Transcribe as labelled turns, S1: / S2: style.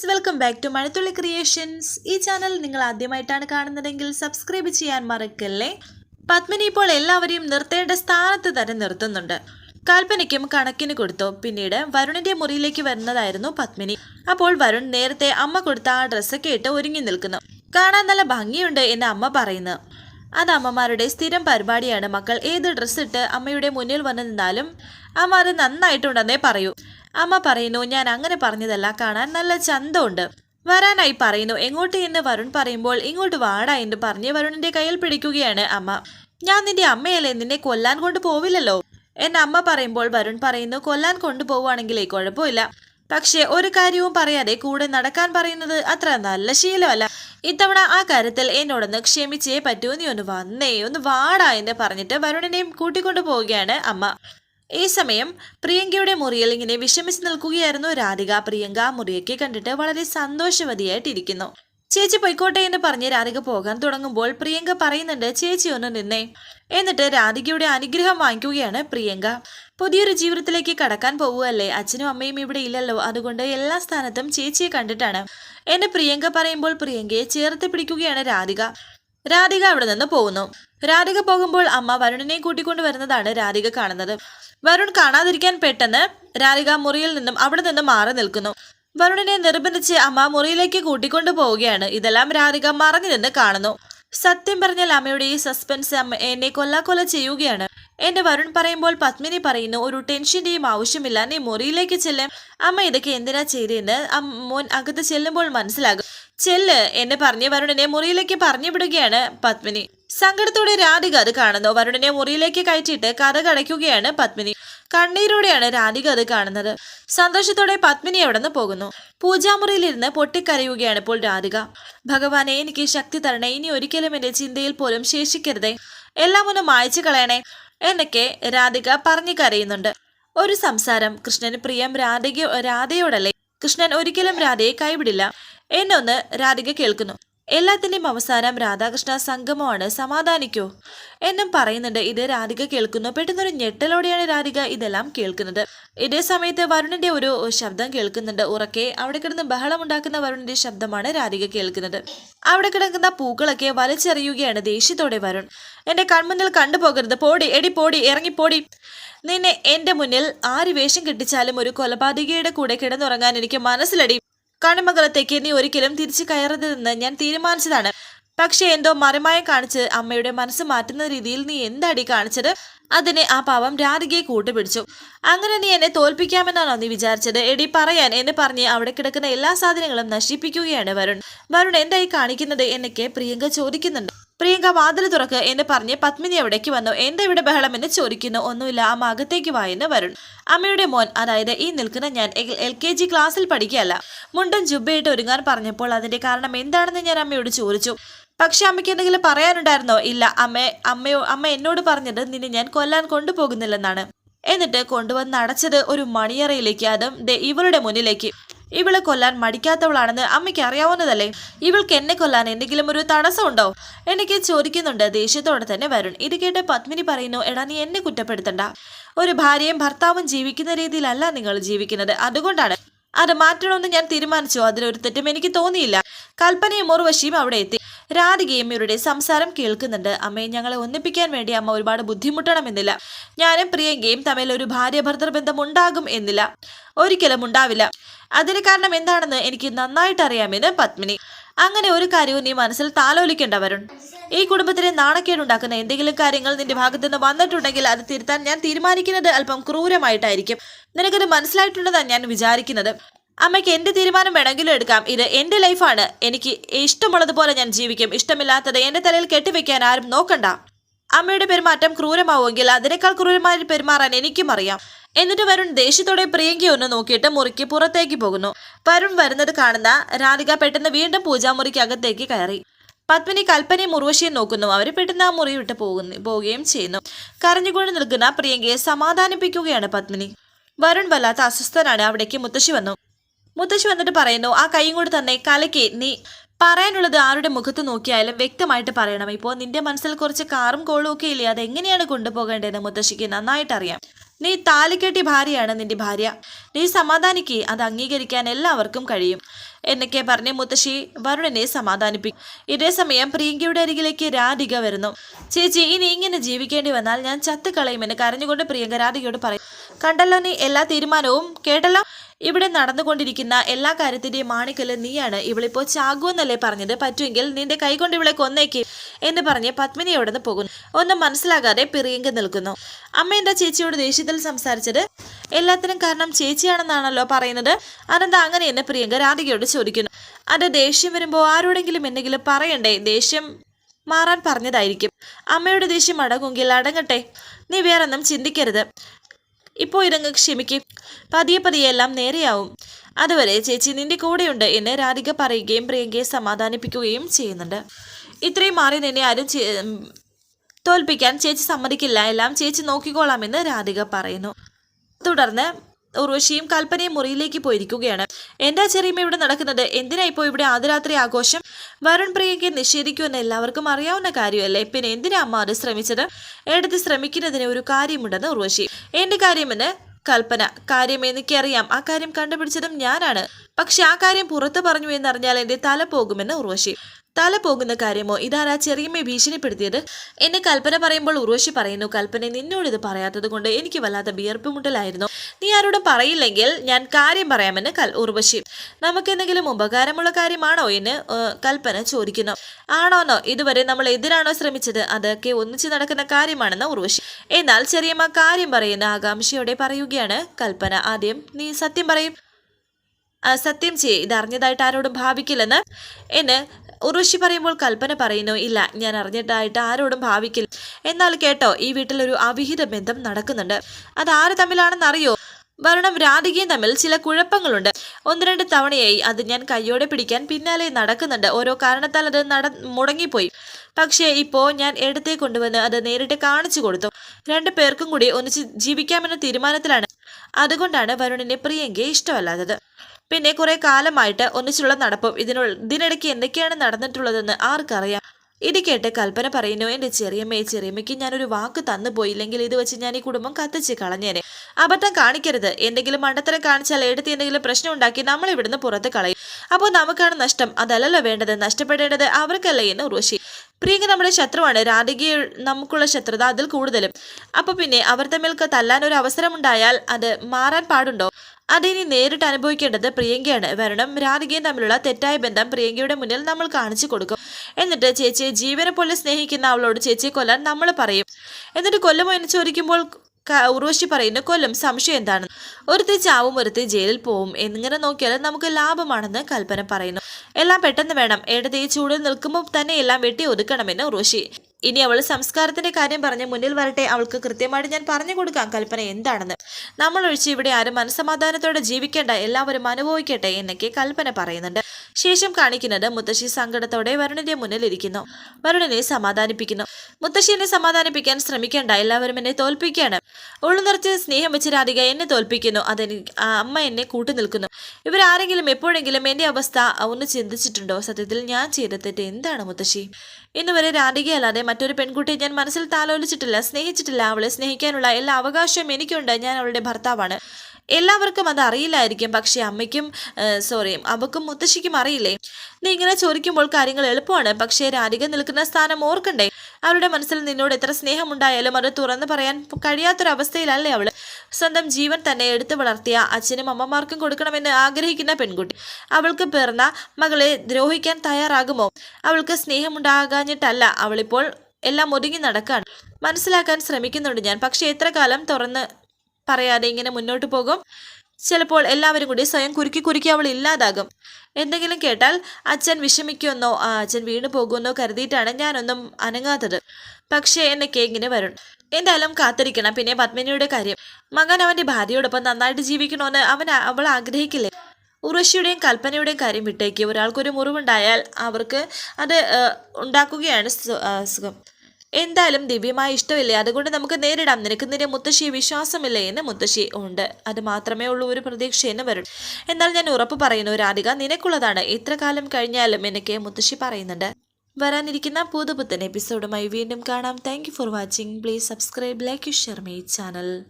S1: Welcome back to Mazhathulli creations ഈ channel നിങ്ങൾ ആദ്യമായിട്ടാണ് കാണുന്നതെങ്കിൽ സബ്സ്ക്രൈബ് ചെയ്യാൻ മറക്കല്ലേ? പത്മിനി ഇപ്പോൾ എല്ലാവരെയും നിർത്തേണ്ട സ്ഥാനത്ത് തന്നെ നിർത്തുന്നുണ്ട്. കാൽപ്പനയ്ക്കും കണക്കിന് കൊടുത്തു. പിന്നീട് വരുണിന്റെ മുറിയിലേക്ക് വരുന്നതായിരുന്നു പത്മിനി. അപ്പോൾ വരുൺ നേരത്തെ അമ്മ കൊടുത്ത ആ ഡ്രസ്സൊക്കെ ഇട്ട് ഒരുങ്ങി നിൽക്കുന്നു. കാണാൻ നല്ല ഭംഗിയുണ്ട് എന്ന് അമ്മ പറയുന്നു. അത് അമ്മമാരുടെ സ്ഥിരം പരിപാടിയാണ്. മക്കൾ ഏത് ഡ്രസ്സ് ഇട്ട് അമ്മയുടെ മുന്നിൽ വന്ന് നിന്നാലും അമ്മ അത് നന്നായിട്ടുണ്ടെന്നേ പറയൂ. അമ്മ പറയുന്നു ഞാൻ അങ്ങനെ പറഞ്ഞതല്ല കാണാൻ നല്ല ചന്തമുണ്ട്. വരാനായി പറയുന്നു. എങ്ങോട്ട് എന്ന് വരുൺ പറയുമ്പോൾ ഇങ്ങോട്ട് വാടാ എന്ന് പറഞ്ഞ് വരുണിന്റെ കയ്യിൽ പിടിക്കുകയാണ് അമ്മ. ഞാൻ നിന്റെ അമ്മയല്ലേ? നിന്നെ കൊല്ലാൻ കൊണ്ട് പോവില്ലല്ലോ? എന്നെ അമ്മ പറയുമ്പോൾ വരുൺ പറയുന്നു കൊല്ലാൻ കൊണ്ടുപോവുകയാണെങ്കിലേ കുഴപ്പമില്ല. പക്ഷേ ഒരു കാര്യവും പറയാതെ കൂടെ നടക്കാൻ പറയുന്നത് അത്ര നല്ല ശീലമല്ല. ഇത്തവണ ആ കാര്യത്തിൽ എന്നോടൊന്ന് ക്ഷമിച്ചേ പറ്റൂ. നീ ഒന്ന് വന്നേ ഒന്ന് വാടാ എന്ന് പറഞ്ഞിട്ട് വരുണിനെയും കൂട്ടിക്കൊണ്ടു പോവുകയാണ് അമ്മ. ഈ സമയം പ്രിയങ്കയുടെ മുറിയിൽ ഇങ്ങനെ വിഷമിച്ച് നിൽക്കുകയായിരുന്നു രാധിക. പ്രിയങ്ക മുറിയൊക്കെ കണ്ടിട്ട് വളരെ സന്തോഷവതിയായിട്ടിരിക്കുന്നു. ചേച്ചി പൊയ്ക്കോട്ടെ എന്ന് പറഞ്ഞ് രാധിക പോകാൻ തുടങ്ങുമ്പോൾ പ്രിയങ്ക പറയുന്നുണ്ട് ചേച്ചി ഒന്ന് നിന്നേ. എന്നിട്ട് രാധികയുടെ അനുഗ്രഹം വാങ്ങിക്കുകയാണ് പ്രിയങ്ക. പുതിയൊരു ജീവിതത്തിലേക്ക് കടക്കാൻ പോവുകയല്ലേ? അച്ഛനും അമ്മയും ഇവിടെ ഇല്ലല്ലോ. അതുകൊണ്ട് എല്ലാ സ്ഥാനത്തും ചേച്ചിയെ കണ്ടിട്ടാണ്. എന്ന് പ്രിയങ്ക പറയുമ്പോൾ പ്രിയങ്കയെ ചേർത്ത് പിടിക്കുകയാണ് രാധിക. രാധിക അവിടെ നിന്ന് പോകുന്നു. രാധിക പോകുമ്പോൾ അമ്മ വരുണിനെ കൂട്ടിക്കൊണ്ട് വരുന്നതാണ് രാധിക കാണുന്നത്. വരുൺ കാണാതിരിക്കാൻ പെട്ടെന്ന് രാധിക മുറിയിൽ നിന്നും അവിടെ നിന്നും മാറി നിൽക്കുന്നു. വരുണിനെ നിർബന്ധിച്ച് അമ്മ മുറിയിലേക്ക് കൂട്ടിക്കൊണ്ടു പോവുകയാണ്. ഇതെല്ലാം രാധിക മറഞ്ഞു നിന്ന് കാണുന്നു. സത്യം പറഞ്ഞാൽ അമ്മയുടെ ഈ സസ്പെൻസ് അമ്മ എന്നെ കൊല്ലാക്കൊല ചെയ്യുകയാണ്. എന്റെ വരുൺ പറയുമ്പോൾ പത്മിനി പറയുന്നു ഒരു ടെൻഷന്റെയും ആവശ്യമില്ല. നീ മുറിയിലേക്ക് ചെല്ലും. അമ്മ ഇതൊക്കെ എന്തിനാ ചെയ്തതെന്ന് മോൻ അകത്ത് ചെല്ലുമ്പോൾ മനസ്സിലാകും. ചെല്ല് എന്നെ പറഞ്ഞ് വരുണനെ മുറിയിലേക്ക് പറഞ്ഞു വിടുകയാണ് പത്മിനി. സങ്കടത്തോടെ രാധിക അത് കാണുന്നു. വരുണനെ മുറിയിലേക്ക് കയറ്റിയിട്ട് കഥ കടയ്ക്കുകയാണ് പത്മിനി. കണ്ണീരോടെയാണ് രാധിക അത് കാണുന്നത്. സന്തോഷത്തോടെ പത്മിനി അവിടെ നിന്ന് പോകുന്നു. പൂജാമുറിയിലിരുന്ന് പൊട്ടിക്കരയുകയാണ് ഇപ്പോൾ രാധിക. ഭഗവാനെ എനിക്ക് ശക്തി തരണേ. ഇനി ഒരിക്കലും എന്റെ ചിന്തയിൽ പോലും ശേഷിക്കരുതേ. എല്ലാം ഒന്ന് മായച്ചു കളയണേ എന്നൊക്കെ രാധിക പറഞ്ഞു കരയുന്നുണ്ട്. ഒരു സംസാരം. കൃഷ്ണന് പ്രിയം രാധിക രാധയോടല്ലേ? കൃഷ്ണൻ ഒരിക്കലും രാധയെ കൈവിടില്ല. എന്നൊന്ന് രാധിക കേൾക്കുന്നു. എല്ലാത്തിന്റെയും അവസാനം രാധാകൃഷ്ണ സംഗമമാണ് സമാധാനിക്കോ എന്നും പറയുന്നുണ്ട്. ഇത് രാധിക കേൾക്കുന്നു. പെട്ടെന്നൊരു ഞെട്ടലോടെയാണ് രാധിക ഇതെല്ലാം കേൾക്കുന്നത്. ഇതേ സമയത്ത് വരുണിന്റെ ഒരു ശബ്ദം കേൾക്കുന്നുണ്ട്. ഉറക്കെ അവിടെ കിടന്ന് ബഹളമുണ്ടാക്കുന്ന വരുണിന്റെ ശബ്ദമാണ് രാധിക കേൾക്കുന്നത്. അവിടെ കിടക്കുന്ന പൂക്കളൊക്കെ വലിച്ചെറിയുകയാണ് ദേഷ്യത്തോടെ വരുൺ. എന്റെ കൺമുന്നിൽ കണ്ടുപോകരുത്. പോടി എടി പോടി ഇറങ്ങിപ്പോടി. നിന്നെ എന്റെ മുന്നിൽ ആര് വേഷം കെട്ടിച്ചാലും ഒരു കൊലപാതകയുടെ കൂടെ കിടന്നുറങ്ങാൻ എനിക്ക് മനസ്സിലടി. കണിമംഗലത്തേക്ക് നീ ഒരിക്കലും തിരിച്ചു കയറരുതെന്ന് ഞാൻ തീരുമാനിച്ചതാണ്. പക്ഷെ എന്തോ മറിമായം കാണിച്ച് അമ്മയുടെ മനസ്സ് മാറ്റുന്ന രീതിയിൽ നീ എന്താടി കാണിച്ചത്? അതിനെ ആ പാവം രാധികയെ കൂട്ടുപിടിച്ചു. അങ്ങനെ നീ എന്നെ തോൽപ്പിക്കാമെന്നാണോ നീ വിചാരിച്ചത്? എടി പറയാൻ എന്ന് പറഞ്ഞ് അവിടെ കിടക്കുന്ന എല്ലാ സാധനങ്ങളും നശിപ്പിക്കുകയാണ് വരുൺ. വരുൺ എന്തായി കാണിക്കുന്നത് എന്നൊക്കെ പ്രിയങ്ക ചോദിക്കുന്നുണ്ട്. പ്രിയങ്ക വാതിൽ തുറക്ക് എന്ന് പറഞ്ഞ് പത്മിനി എവിടേക്ക് വന്നു. എന്താ ഇവിടെ ബഹളം? എന്ന് ചോദിക്കുന്നു. ഒന്നുമില്ല. അമ്മ അകത്തേക്ക് വായെന്ന് വരുൺ അമ്മയുടെ മോൻ അതായത് ഈ നിൽക്കുന്ന ഞാൻ എൽ കെ ജി ക്ലാസ്സിൽ പഠിക്കുകയല്ല. മുണ്ടൻ ജുബയിട്ട് ഒരുങ്ങാൻ പറഞ്ഞപ്പോൾ അതിന്റെ കാരണം എന്താണെന്ന് ഞാൻ അമ്മയോട് ചോദിച്ചു. പക്ഷെ അമ്മയ്ക്ക് എന്തെങ്കിലും പറയാനുണ്ടായിരുന്നോ? ഇല്ല. അമ്മ അമ്മയോ അമ്മ എന്നോട് പറഞ്ഞത് നിന്നെ ഞാൻ കൊല്ലാൻ കൊണ്ടുപോകുന്നില്ലെന്നാണ്. എന്നിട്ട് കൊണ്ടുവന്ന് അടച്ചത് ഒരു മണിയറയിലേക്ക് അതും ദേ ഇവരുടെ മുന്നിലേക്ക്. ഇവളെ കൊല്ലാൻ മടിക്കാത്തവളാണെന്ന് അമ്മയ്ക്ക് അറിയാവുന്നതല്ലേ? ഇവൾക്ക് എന്നെ കൊല്ലാൻ എന്തെങ്കിലും ഒരു തടസ്സമുണ്ടോ? എനിക്ക് ചോദിക്കുന്നുണ്ട് ദേഷ്യത്തോടെ തന്നെ വരുൺ. ഇത് കേട്ട് പത്മിനി പറയുന്നു എടാ നീ എന്നെ കുറ്റപ്പെടുത്തണ്ട. ഒരു ഭാര്യയും ഭർത്താവും ജീവിക്കുന്ന രീതിയിലല്ല നിങ്ങൾ ജീവിക്കുന്നത്. അതുകൊണ്ടാണ്. അത് മാറ്റണമെന്ന് ഞാൻ തീരുമാനിച്ചു. അതിലൊരു തെറ്റും എനിക്ക് തോന്നിയില്ല. കൽപ്പനയും മുറുവശിയും അവിടെ എത്തി. രാധികയും ഇവരുടെ സംസാരം കേൾക്കുന്നുണ്ട്. അമ്മയെ ഞങ്ങളെ ഒന്നിപ്പിക്കാൻ വേണ്ടി അമ്മ ഒരുപാട് ബുദ്ധിമുട്ടണമെന്നില്ല ഞാനും പ്രിയങ്കയും തമ്മിൽ ഒരു ഭാര്യ ഭർത്തൃ ബന്ധം ഉണ്ടാകും എന്നില്ല. ഒരിക്കലും ഉണ്ടാവില്ല. അതിന് കാരണം എന്താണെന്ന് എനിക്ക് നന്നായിട്ട് അറിയാമെന്ന് പത്മിനി. അങ്ങനെ ഒരു കാര്യവും നീ മനസ്സിൽ താലോലിക്കേണ്ട വരുൺ ഈ കുടുംബത്തിന് നാണക്കേടുണ്ടാക്കുന്ന എന്തെങ്കിലും കാര്യങ്ങൾ നിന്റെ ഭാഗത്തു നിന്ന് വന്നിട്ടുണ്ടെങ്കിൽ അത് തിരുത്താൻ ഞാൻ തീരുമാനിക്കുന്നത് അല്പം ക്രൂരമായിട്ടായിരിക്കും. നിനക്കത് മനസ്സിലായിട്ടുണ്ടെന്നാണ് ഞാൻ വിചാരിക്കുന്നത്. അമ്മയ്ക്ക് എന്ത് തീരുമാനം വേണമെങ്കിലും എടുക്കാം. ഇത് എന്റെ ലൈഫാണ്. എനിക്ക് ഇഷ്ടമുള്ളതുപോലെ ഞാൻ ജീവിക്കും. ഇഷ്ടമില്ലാത്തത് എന്റെ തലയിൽ കെട്ടിവെക്കാൻ ആരും നോക്കണ്ട. അമ്മയുടെ പെരുമാറ്റം ക്രൂരമാവുമെങ്കിൽ അതിനേക്കാൾ ക്രൂരമായി പെരുമാറാൻ എനിക്കും അറിയാം. എന്നിട്ട് വരുൺ ദേഷ്യത്തോടെ പ്രിയങ്കി ഒന്ന് നോക്കിയിട്ട് മുറിക്ക് പുറത്തേക്ക് പോകുന്നു. വരുൺ വരുന്നത് കാണുന്ന രാധിക പെട്ടെന്ന് വീണ്ടും പൂജാമുറിക്ക് അകത്തേക്ക് കയറി. പത്മിനി കൽപ്പനയും മുറുവശിയും നോക്കുന്നു. അവർ പെട്ടെന്ന് ആ മുറി വിട്ട് പോകുന്നു പോവുകയും ചെയ്യുന്നു. കരഞ്ഞുകൊണ്ട് നിൽക്കുന്ന പ്രിയങ്കയെ സമാധാനിപ്പിക്കുകയാണ് പത്മിനി. വരുൺ വല്ലാത്ത അസ്വസ്ഥനാണ്. അവിടേക്ക് മുത്തശ്ശി വന്നു. മുത്തശ്ശി വന്നിട്ട് പറയുന്നു ആ കൈയും കൂടി തന്നെ കലക്കി നീ പറയാനുള്ളത് ആരുടെ മുഖത്ത് നോക്കിയാലും വ്യക്തമായിട്ട് പറയണം. ഇപ്പോൾ നിന്റെ മനസ്സിൽ കുറച്ച് കാറും കോളും ഒക്കെ ഇല്ലേ? അതെങ്ങനെയാണ് കൊണ്ടുപോകേണ്ടതെന്ന് മുത്തശ്ശിക്ക്? നന്നായിട്ട് അറിയാം നീ താലിക്കെട്ടി ഭാര്യയാണ് നിന്റെ ഭാര്യ. നീ സമാധാനിക്ക്. അത് അംഗീകരിക്കാൻ എല്ലാവർക്കും കഴിയും. എന്നൊക്കെ പറഞ്ഞ് മുത്തശ്ശി വരുണനെ സമാധാനിപ്പിക്കും. ഇതേ സമയം പ്രിയങ്കയുടെ അരികിലേക്ക് രാധിക വരുന്നു. ചേച്ചി ഇനി ഇങ്ങനെ ജീവിക്കേണ്ടി വന്നാൽ ഞാൻ ചത്തുകളയുമെന്ന് കരഞ്ഞുകൊണ്ട് പ്രിയങ്ക രാധികയോട് പറയും. കണ്ടല്ലോ നീ എല്ലാ തീരുമാനവും? കേട്ടല്ലോ? ഇവിടെ നടന്നുകൊണ്ടിരിക്കുന്ന എല്ലാ കാര്യത്തിന്റെയും മാണിക്കൽ നീയാണ്. ഇവളിപ്പോ ചാകുമെന്നല്ലേ പറഞ്ഞത്? പറ്റുമെങ്കിൽ നിന്റെ കൈകൊണ്ട് ഇവളെ കൊന്നേക്ക് എന്ന് പറഞ്ഞ് പത്മിനി അവിടെ നിന്ന് പോകുന്നു? ഒന്നും മനസ്സിലാകാതെ പ്രിയങ്ക നിൽക്കുന്നു. അമ്മ എന്താ ചേച്ചിയോട് ദേഷ്യത്തിൽ സംസാരിച്ചത്? എല്ലാത്തിനും കാരണം ചേച്ചിയാണെന്നാണല്ലോ പറയുന്നത്. അതെന്താ അങ്ങനെയെന്ന് പ്രിയങ്ക രാധികയോട് ചോദിക്കുന്നു. അത് ദേഷ്യം വരുമ്പോൾ ആരോടെങ്കിലും എന്തെങ്കിലും പറയണ്ടേ? ദേഷ്യം മാറാൻ പറഞ്ഞതായിരിക്കും. അമ്മയുടെ ദേഷ്യം അടങ്ങുമെങ്കിൽ അടങ്ങട്ടെ. നീ വേറൊന്നും ചിന്തിക്കരുത്. ഇപ്പോൾ ഇതങ്ങ് ക്ഷമിക്കും. പതിയെ പതിയെ എല്ലാം നേരെയാവും. അതുവരെ ചേച്ചി നിന്റെ കൂടെയുണ്ട് എന്ന് രാധിക പറയുകയും പ്രിയങ്കയെ സമാധാനിപ്പിക്കുകയും ചെയ്യുന്നുണ്ട്. ഇത്രയും മാറി നിന്നെ ആരും തോൽപ്പിക്കാൻ ചേച്ചി സമ്മതിക്കില്ല. എല്ലാം ചേച്ചി നോക്കിക്കോളാമെന്ന് രാധിക പറയുന്നു. തുടർന്ന് ഉർവശിയും കൽപ്പനയും മുറിയിലേക്ക് പോയിരിക്കുകയാണ്. എന്താ ചെറിയമ്മ ഇവിടെ നടക്കുന്നത്? എന്തിനാ ഇപ്പോൾ ഇവിടെ ആദ്യരാത്രി ആഘോഷം? വരുൺ പ്രിയയ്ക്ക് നിഷേധിക്കുമെന്ന് എല്ലാവർക്കും അറിയാവുന്ന കാര്യമല്ലേ? പിന്നെ എന്തിനാ അമ്മ അത് ശ്രമിച്ചത്? എടുത്ത് ശ്രമിക്കുന്നതിന് ഒരു കാര്യമുണ്ടെന്ന് ഉർവശി. എന്റെ കാര്യമെന്ന്? കൽപ്പന. കാര്യം എനിക്കറിയാം. ആ കാര്യം കണ്ടുപിടിച്ചതും ഞാനാണ്. പക്ഷെ ആ കാര്യം പുറത്തു പറഞ്ഞു എന്നറിഞ്ഞാൽ എന്റെ തല പോകുമെന്ന് ഉർവശി. തല പോകുന്ന കാര്യമോ? ഇതാരാ ചെറിയമ്മയെ ഭീഷണിപ്പെടുത്തിയത്? എന്നെ കൽപ്പന പറയുമ്പോൾ ഉറവശി പറയുന്നു കൽപ്പന നിന്നോട് ഇത് പറയാത്തത് കൊണ്ട് എനിക്ക് വല്ലാത്ത വിയർപ്പ് മുട്ടലായിരുന്നു നീ ആരോടും പറയില്ലെങ്കിൽ ഞാൻ കാര്യം പറയാമെന്ന് കൽ ഉർവശി. നമുക്ക് എന്തെങ്കിലും ഉപകാരമുള്ള കാര്യമാണോ എന്ന് കൽപ്പന ചോദിക്കുന്നു. ആണോന്നോ? ഇതുവരെ നമ്മൾ എതിരാണോ ശ്രമിച്ചത്? അതൊക്കെ ഒന്നിച്ച് നടക്കുന്ന കാര്യമാണെന്ന് ഉർവശി. എന്നാൽ ചെറിയമ്മ കാര്യം പറയുന്ന ആകാംക്ഷയോടെ പറയുകയാണ് കൽപ്പന. ആദ്യം നീ സത്യം പറയും. സത്യം ചെയ്യ്. ഇത് അറിഞ്ഞതായിട്ട് ആരോടും ഭാവിക്കില്ലെന്ന്. എന്ന് ഉറുഷി പറയുമ്പോൾ കൽപ്പന പറയുന്നു ഇല്ല ഞാൻ അറിഞ്ഞിട്ടായിട്ട് ആരോടും ഭാവിക്കില്ല. എന്നാൽ കേട്ടോ ഈ വീട്ടിൽ ഒരു അവിഹിത ബന്ധം നടക്കുന്നുണ്ട്. അത് ആര് തമ്മിലാണെന്നറിയോ? വരണം രാധികയും തമ്മിൽ ചില കുഴപ്പങ്ങളുണ്ട്. ഒന്ന് രണ്ട് തവണയായി അത് ഞാൻ കയ്യോടെ പിടിക്കാൻ പിന്നാലെ നടക്കുന്നുണ്ട്. ഓരോ കാരണത്താൽ അത് നട മുടങ്ങിപ്പോയി. പക്ഷേ ഇപ്പോൾ ഞാൻ എടുത്തേ കൊണ്ടുവന്ന് അത് നേരിട്ട് കാണിച്ചു കൊടുത്തു. രണ്ടു പേർക്കും കൂടി ഒന്നിച്ച് ജീവിക്കാമെന്ന തീരുമാനത്തിലാണ്. അതുകൊണ്ടാണ് വരുണിനെ പ്രിയങ്കയെ ഇഷ്ടമല്ലാത്തത്. പിന്നെ കുറെ കാലമായിട്ട് ഒന്നിച്ചുള്ള നടപ്പും ഇതിനുള്ള ഇതിനിടയ്ക്ക് എന്തൊക്കെയാണ് നടന്നിട്ടുള്ളതെന്ന് ആർക്കറിയാം. ഇത് കേട്ട് കൽപ്പന പറയുന്നു എന്റെ ചെറിയമ്മയെ ചെറിയമ്മയ്ക്ക് ഞാനൊരു വാക്ക് തന്നു പോയില്ലെങ്കിൽ ഇത് വെച്ച് ഞാൻ ഈ കുടുംബം കത്തിച്ച് കളഞ്ഞേനെ. അബദ്ധം കാണിക്കരുത്. എന്തെങ്കിലും മണ്ടത്തരം കാണിച്ചാൽ എടുത്ത് എന്തെങ്കിലും പ്രശ്നം ഉണ്ടാക്കി നമ്മൾ ഇവിടുന്ന് പുറത്ത് കളയും. അപ്പോൾ നമുക്കാണ് നഷ്ടം. അതല്ലല്ലോ വേണ്ടത്. നഷ്ടപ്പെടേണ്ടത് അവർക്കല്ലേ എന്ന് ഉറവശി പ്രിയങ്ക നമ്മുടെ ശത്രുവാണ്. രാധികയ നമുക്കുള്ള ശത്രുത അതിൽ കൂടുതലും. അപ്പോൾ പിന്നെ അവർ തമ്മിൽ തല്ലാൻ ഒരു അവസരമുണ്ടായാൽ അത് മാറാൻ പാടുണ്ടോ? അതിനി നേരിട്ട് അനുഭവിക്കേണ്ടത് പ്രിയങ്കയാണ്. വരണം രാധികയും തമ്മിലുള്ള തെറ്റായ ബന്ധം പ്രിയങ്കയുടെ മുന്നിൽ നമ്മൾ കാണിച്ചു കൊടുക്കും. എന്നിട്ട് ചേച്ചിയെ ജീവനെ പോലെ സ്നേഹിക്കുന്ന അവളോട് ചേച്ചിയെ കൊല്ലാൻ നമ്മൾ പറയും. എന്നിട്ട് കൊല്ലുമോ എന്ന് ചോദിക്കുമ്പോൾ ഉർവശി പറയുന്നു കൊല്ലും സംശയം എന്താണ്? ഒരുത്തി ചാവും ഒരുത്തി ജയിലിൽ പോവും. എന്നിങ്ങനെ നോക്കിയാൽ നമുക്ക് ലാഭമാണെന്ന് കൽപ്പന പറയുന്നു. എല്ലാം പെട്ടെന്ന് വേണം. ഏടത്തെ ഈ ചൂടിൽ നിൽക്കുമ്പോൾ തന്നെ എല്ലാം വെട്ടി ഒതുക്കണമെന്ന് ഉർവശി. ഇനി അവൾ സംസ്കാരത്തിന്റെ കാര്യം പറഞ്ഞ് മുന്നിൽ വരട്ടെ. അവൾക്ക് കൃത്യമായിട്ട് ഞാൻ പറഞ്ഞു കൊടുക്കാം. കൽപ്പന എന്താണെന്ന്. നമ്മൾ ഒഴിച്ച് ഇവിടെ ആരും മനസമാധാനത്തോടെ ജീവിക്കേണ്ട. എല്ലാവരും അനുഭവിക്കട്ടെ എന്നൊക്കെ കൽപ്പന പറയുന്നുണ്ട്. ശേഷം കാണിക്കുന്നത് മുത്തശ്ശി സങ്കടത്തോടെ വരുണിന്റെ മുന്നിൽ ഇരിക്കുന്നു വരുണിനെ സമാധാനിപ്പിക്കുന്നു. മുത്തശ്ശിനെ സമാധാനിപ്പിക്കാൻ ശ്രമിക്കേണ്ട എല്ലാവരും എന്നെ തോൽപ്പിക്കുകയാണ്. ഉള്ളു നിറച്ച് സ്നേഹം വെച്ച് രാധിക എന്നെ തോൽപ്പിക്കുന്നു. അതെനി അമ്മ എന്നെ കൂട്ടു നിൽക്കുന്നു ഇവരാരെങ്കിലും എപ്പോഴെങ്കിലും എന്റെ അവസ്ഥ ഒന്ന് ചിന്തിച്ചിട്ടുണ്ടോ? സത്യത്തിൽ ഞാൻ ചെയ്ത തെറ്റ് എന്താണ് മുത്തശ്ശി? ഇന്ന് വരെ രാധികയല്ലാതെ മറ്റൊരു പെൺകുട്ടിയെ ഞാൻ മനസ്സിൽ താലോലിച്ചിട്ടില്ല സ്നേഹിച്ചിട്ടില്ല. അവളെ സ്നേഹിക്കാനുള്ള എല്ലാ അവകാശവും എനിക്കുണ്ട്. ഞാൻ അവളുടെ ഭർത്താവാണ്. എല്ലാവർക്കും അത് അറിയില്ലായിരിക്കും. പക്ഷെ അമ്മയ്ക്കും സോറി അവക്കും മുത്തശ്ശിക്കും അറിയില്ലേ? നീ ഇങ്ങനെ ചോദിക്കുമ്പോൾ കാര്യങ്ങൾ എളുപ്പമാണ്. പക്ഷേ രാധിക നിൽക്കുന്ന സ്ഥാനം ഓർക്കണ്ടേ? അവരുടെ മനസ്സിൽ നിന്നോട് എത്ര സ്നേഹമുണ്ടായാലും അത് തുറന്നു പറയാൻ കഴിയാത്തൊരവസ്ഥയിലല്ലേ അവൾ സ്വന്തം ജീവൻ തന്നെ എടുത്തു വളർത്തിയ അച്ഛനും അമ്മമാർക്കും കൊടുക്കണമെന്ന് ആഗ്രഹിക്കുന്ന പെൺകുട്ടി. അവൾക്ക് പിറന്ന മകളെ ദ്രോഹിക്കാൻ തയ്യാറാകുമോ? അവൾക്ക് സ്നേഹമുണ്ടാകാഞ്ഞിട്ടല്ല. അവളിപ്പോൾ എല്ലാം ഒതുങ്ങി നടക്കാണ്. മനസ്സിലാക്കാൻ ശ്രമിക്കുന്നുണ്ട് ഞാൻ. പക്ഷേ എത്ര കാലം തുറന്ന് പറയാതെ ഇങ്ങനെ മുന്നോട്ട് പോകും. ചിലപ്പോൾ എല്ലാവരും കൂടി സ്വയം കുരുക്കി കുരുക്കി അവൾ ഇല്ലാതാകും. എന്തെങ്കിലും കേട്ടാൽ അച്ഛൻ വിഷമിക്കുമെന്നോ ആ അച്ഛൻ വീണു പോകുമെന്നോ കരുതിയിട്ടാണ് ഞാനൊന്നും അനങ്ങാത്തത്. പക്ഷേ എന്നൊക്കെ ഇങ്ങനെ വരും എന്തായാലും കാത്തിരിക്കണം. പിന്നെ പത്മിനിയുടെ കാര്യം. മകൻ അവന്റെ ഭാര്യയോടൊപ്പം നന്നായിട്ട് ജീവിക്കണമെന്ന് അവൻ അവൾ ആഗ്രഹിക്കില്ലേ? ഉറശിയുടെയും കൽപ്പനയുടെയും കാര്യം വിട്ടേക്ക്. ഒരാൾക്കൊരു മുറിവുണ്ടായാൽ അവർക്ക് അത് ഉണ്ടാക്കുകയാണ് സുഖം. എന്തായാലും ദിവ്യമായ ഇഷ്ടമില്ലേ? അതുകൊണ്ട് നമുക്ക് നേരിടാം. നിനക്ക് നിന്റെ മുത്തശ്ശിയെ വിശ്വാസമില്ലേ എന്ന് മുത്തശ്ശി ഉണ്ട്. അത് മാത്രമേ ഉള്ളൂ ഒരു പ്രതീക്ഷ എന്ന് വരും. എന്നാൽ ഞാൻ ഉറപ്പ് പറയുന്നു രാധിക നിനക്കുള്ളതാണ്. എത്ര കാലം കഴിഞ്ഞാലും എനിക്ക് മുത്തശ്ശി പറയുന്നുണ്ട്. വരാനിരിക്കുന്ന പുതുപുത്തൻ എപ്പിസോഡുമായി വീണ്ടും കാണാം. Thank for watching please subscribe like share my channel